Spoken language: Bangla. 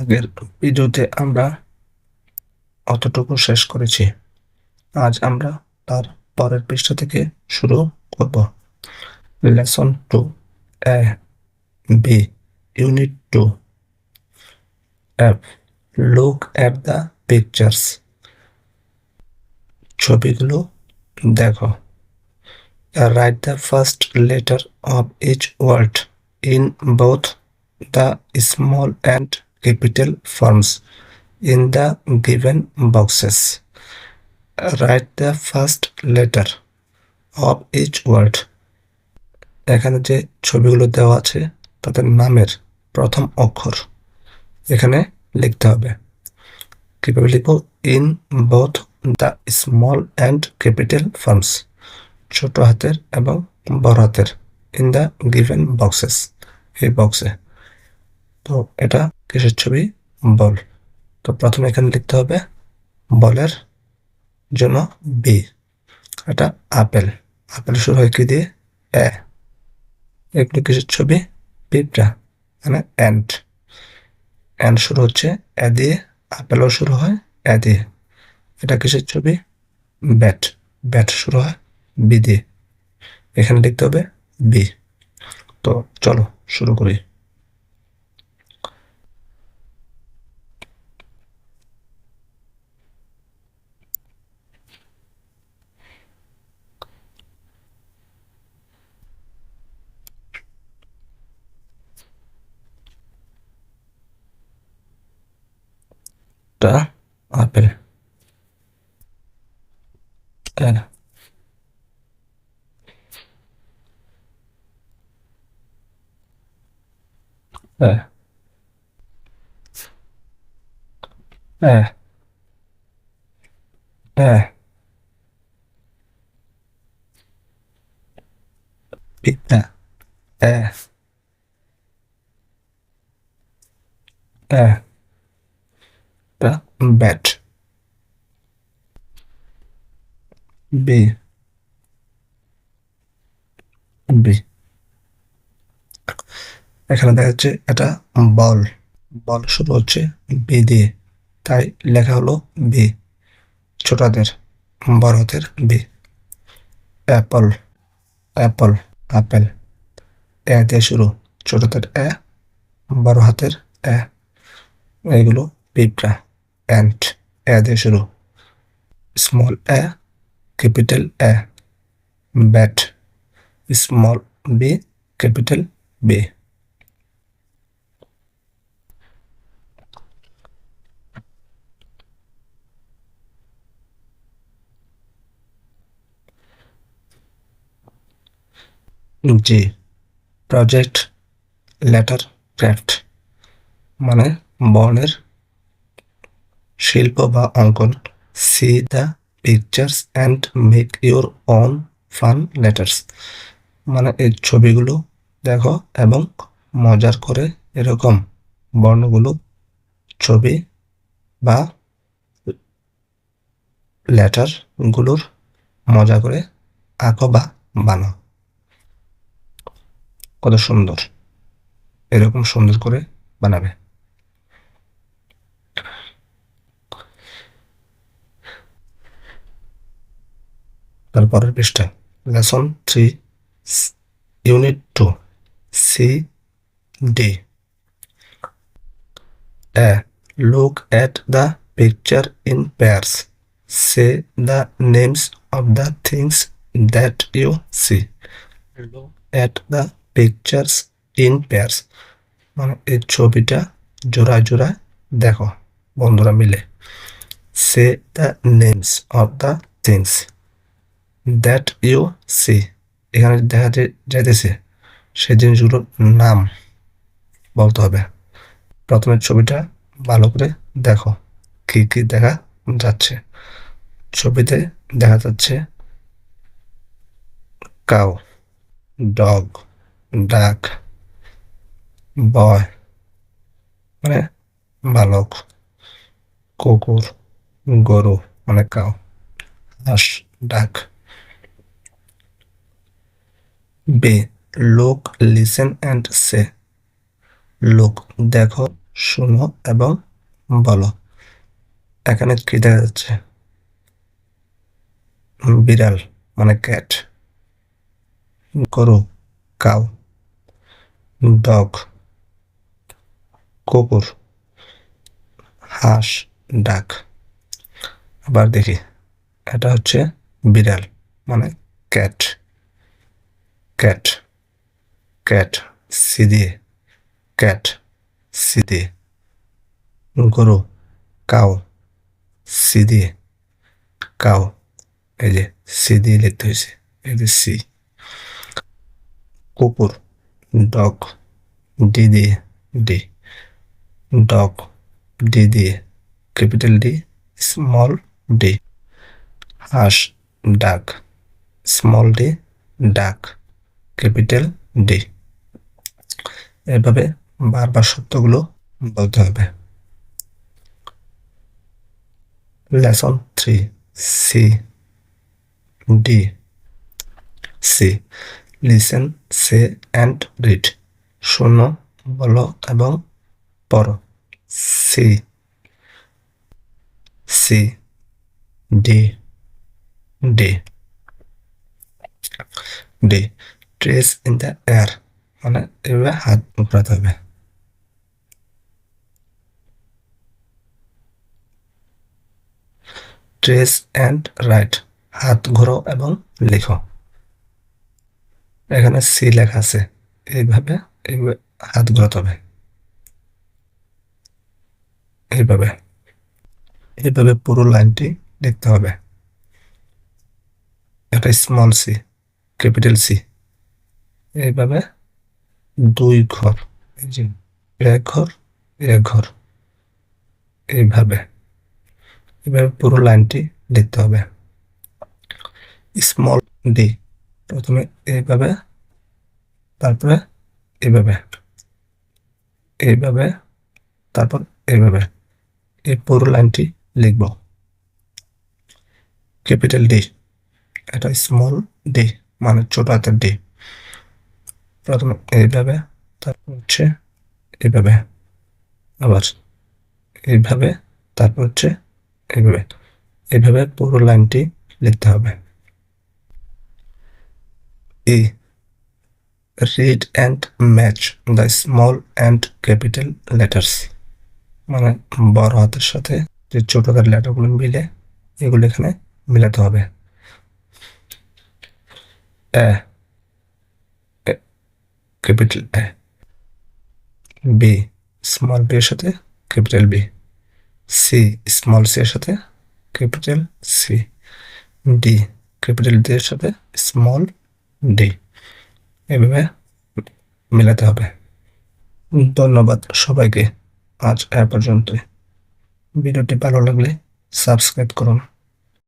আগের ভিডিওতে আমরা অতটুকু শেষ করেছি। আজ আমরা তার পরের পৃষ্ঠা থেকে শুরু করব। Lesson two A B, unit two. F, look at the pictures. ছবিগুলো দেখো। Write the first letter of each word in both the small and capital forms in the given boxes. Write the first letter of each word. এখানে যে ছবিগুলো দেওয়া আছে, তাদের নামের প্রথম অক্ষর এখানে লিখতে হবে কীভাবে লিখব in both the small and capital forms ছোট হাতের এবং বড় হাতের ইন দ্য গিভেন বক্সেস এই বক্সে তো এটা কিসের ছবি? বল। তো প্রথমে এখানে লিখতে হবে বলের জন্য বি এটা আপেল। আপেল শুরু হয় কি দিয়ে? এ। এগুলো কিসের ছবি? পিঁপড়া মানে অ্যান্ড অ্যান্ড শুরু হচ্ছে এ দিয়ে আপেলও শুরু হয় এ দিয়ে। এটা কিসের ছবি? ব্যাট ব্যাট শুরু হয় বি দিয়ে। এখানে লিখতে হবে বি তো চলো শুরু করি। একটা আপেল হ্যাঁ হ্যাঁ হ্যাঁ হ্যাঁ পিতা হ্যাঁ হ্যাঁ একটা ব্যাট। বি বি এখানে দেখা যাচ্ছে এটা বল। বল শুরু হচ্ছে বি দিয়ে। তাই লেখা হলো বি ছোটদের বড় হাতের বি অ্যাপল অ্যাপল, আপেল। এ দিয়ে শুরু। ছোটদের এ বড় হাতের এগুলো পিঁপড়া। অ্যান্ড এ দিয়ে শুরু small A capital A bat small B capital B G project letter craft মানে বর্ণের শিল্প বা অঙ্কন see the pictures and make your own fun letters মানে এই ছবিগুলো দেখো এবং মজার করে এরকম বর্ণগুলো, ছবি বা লেটারগুলোর মজা করে আঁকো বা বানাও। কত সুন্দর। এরকম সুন্দর করে বানাবে। তারপরের পৃষ্ঠা lesson three, unit two, C, D. A look at the picture in pairs say the names of the things that you see look at the pictures in pairs মানে এই ছবিটা জোড়ায় জোড়ায় দেখো, বন্ধুরা মিলে। Say the names of the things that you see এখানে দেখা যাইতেছে। সেই জিনিসগুলোর নাম বলতে হবে। প্রথমে ছবিটা ভালো করে দেখো। কি কি দেখা যাচ্ছে? ছবিতে দেখা যাচ্ছে কাউ ডগ ডাক বয় মানে বালক, কুকুর, গরু মানে কাউ হাঁস duck B look listen and say look দেখো, শোনো এবং বলো। এখানে কি দেখা যাচ্ছে? বিড়াল মানে ক্যাট গরু কাউ ডগ কুকুর। হাঁস, ডাক। আবার দেখি, এটা হচ্ছে বিড়াল মানে ক্যাট ক্যাট ক্যাট সি দিয়ে ক্যাট সি গরু কাউ সি দিয়ে কাউ এই যে সি দিয়ে লিখতে হয়েছে, এই সি। কুকুর, ডগ, ডি দিয়ে ডি। ডগ, ডি দিয়ে ক্যাপিটাল ডি, স্মল ডি। হাঁস, duck, small D, duck. Capital D এভাবে বারবার সত্যগুলো বলতে হবে। Lesson three C D C listen say and read শোনো বলো এবং পড়ো। C C D D D trace in the air মানে এভাবে হাত ঘোরাতে হবে। ট্রেস অ্যান্ড রাইট হাত ঘোরো এবং লেখো। এখানে সি লেখা আছে। এইভাবে এইভাবে হাত ঘোরাতে হবে। এইভাবে। এইভাবে পুরো লাইনটি লিখতে হবে। এটা স্মল সি ক্যাপিটাল সি এইভাবে দুই ঘর। এই যে এক ঘর এক ঘর। এইভাবে। এভাবে পুরো লাইনটি লিখতে হবে। স্মল ডি প্রথমে এইভাবে তারপরে এইভাবে। এইভাবে তারপর এইভাবে। এই পুরো লাইনটি লিখব। ক্যাপিটাল ডি এটা স্মল ডি মানে ছোট হাতের ডি প্রথমে এইভাবে, তারপর হচ্ছে এইভাবে, আবার এইভাবে, তারপর হচ্ছে এইভাবে। এইভাবে পুরো লাইনটি লিখতে হবে। E read and match the small and capital letters মানে বড় হাতের সাথে যে ছোট হাতের লেটারগুলো মিলে, এগুলো এখানে মিলাতে হবে। A capital A. B small B এর সাথে capital B. C small C এর সাথে capital C. D capital D এর সাথে স্মল ডি এভাবে মেলাতে হবে। ধন্যবাদ সবাইকে। আজ এ পর্যন্ত ভিডিওটি ভালো লাগলে সাবস্ক্রাইব করুন।